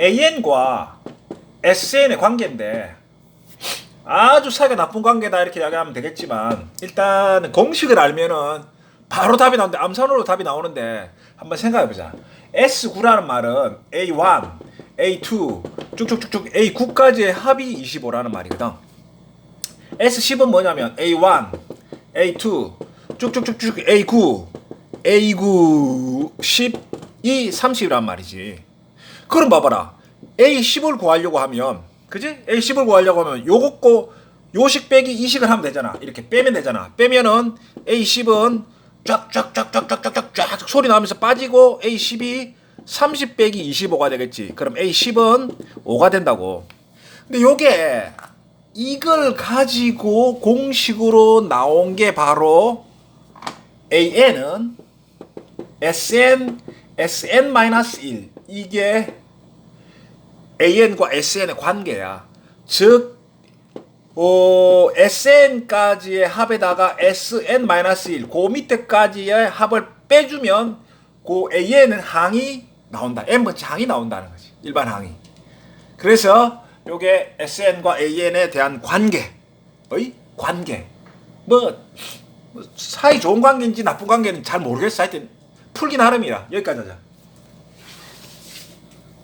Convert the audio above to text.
AN과 SN의 관계인데 아주 사이가 나쁜 관계다 이렇게 이야기하면 되겠지만 일단 공식을 알면은 바로 답이 나오는데 암산으로 답이 나오는데 한번 생각해 보자. S9라는 말은 A1, A2 쭉쭉쭉쭉 A9까지의 합이 25라는 말이거든. S10은 뭐냐면 A1, A2 쭉쭉쭉쭉 A9, A9, 10이 30이란 말이지. 그럼 봐봐라. A10을 구하려고 하면, 그지? A10을 구하려고 하면 요거 고 요식 빼기 이식을 하면 되잖아. 이렇게 빼면 되잖아. 빼면은 A10은 쫙쫙쫙쫙쫙쫙쫙 소리 나면서 빠지고 A10이 30 빼기 25가 되겠지. 그럼 A10은 5가 된다고. 근데 요게 이걸 가지고 공식으로 나온 게 바로 AN은 SN SN-1 이게 AN과 SN의 관계야. 즉 어, SN까지의 합에다가 SN-1, 그 밑에까지의 합을 빼주면 그 AN은 항이 나온다. M번째 항이 나온다는 거지. 일반 항이. 그래서 요게 SN과 AN에 대한 관계. 의 관계. 뭐, 뭐 사이 좋은 관계인지 나쁜 관계는 잘 모르겠어. 하여튼 풀기 나름이야. 여기까지 하자.